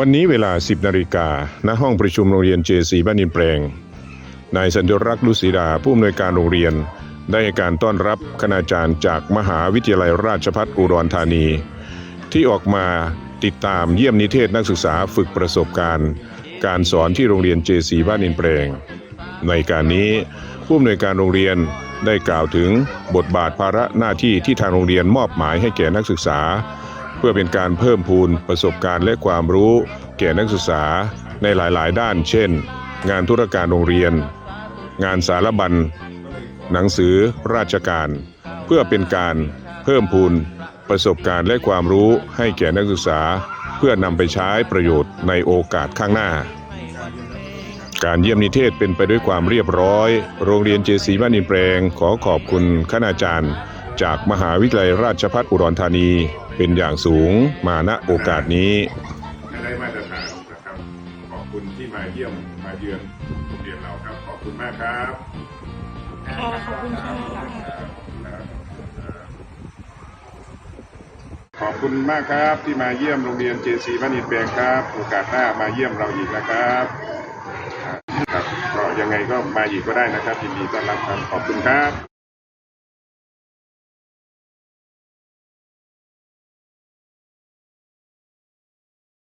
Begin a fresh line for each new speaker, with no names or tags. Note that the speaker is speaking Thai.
วันนี้เวลา 10 นาฬิกาณห้องประชุมโรงเรียนเจสีบ้านินแปลง นายสัญญรักษ์ลุศิดาผู้อำนวยการโรงเรียน ได้ให้การต้อนรับคณาจารย์จากมหาวิทยาลัยราชภัฏอุดรธานี ที่ออกมาติดตามเยี่ยมนิเทศนักศึกษาฝึกประสบการณ์ การสอนที่โรงเรียนเจสีบ้านนินแปลง ในการนี้ผู้อำนวยการโรงเรียนได้กล่าวถึงบทบาทภาระหน้าที่ที่ทางโรงเรียนมอบหมายให้แก่นักศึกษา เพื่อเป็นการเพิ่มพูนประสบการณ์และความรู้ แก่นักศึกษาในหลายๆ ด้าน เช่น งานธุรการโรงเรียน งานสารบัญ หนังสือราชการ เพื่อเป็นการเพิ่มพูนประสบการณ์และความรู้ให้แก่นักศึกษา เพื่อนำไปใช้ประโยชน์ในโอกาสข้างหน้า การเยี่ยมนิเทศเป็นไปด้วยความเรียบร้อย โรงเรียนเจสีบ้านอินแปลงขอขอบคุณคณาจารย์ จากมหาวิทยาลัยราชภัฏอุดรธานี เป็นอย่างสูงมาณโอกาสนี้
ได้มาตรฐานนะครับ ขอบคุณที่มาเยี่ยมมาเยือนโรงเรียนเราครับ ขอบคุณมากครับ
ค่ะขอบคุณค่ะ
ขอบคุณมากครับที่มาเยี่ยมโรงเรียนเจซีบ้านอินแปลงครับ โอกาสหน้ามาเยี่ยมเราอีกนะครับครับก็ยังไงก็มาอีกก็ได้นะครับยินดีต้อนรับครับขอบคุณครับ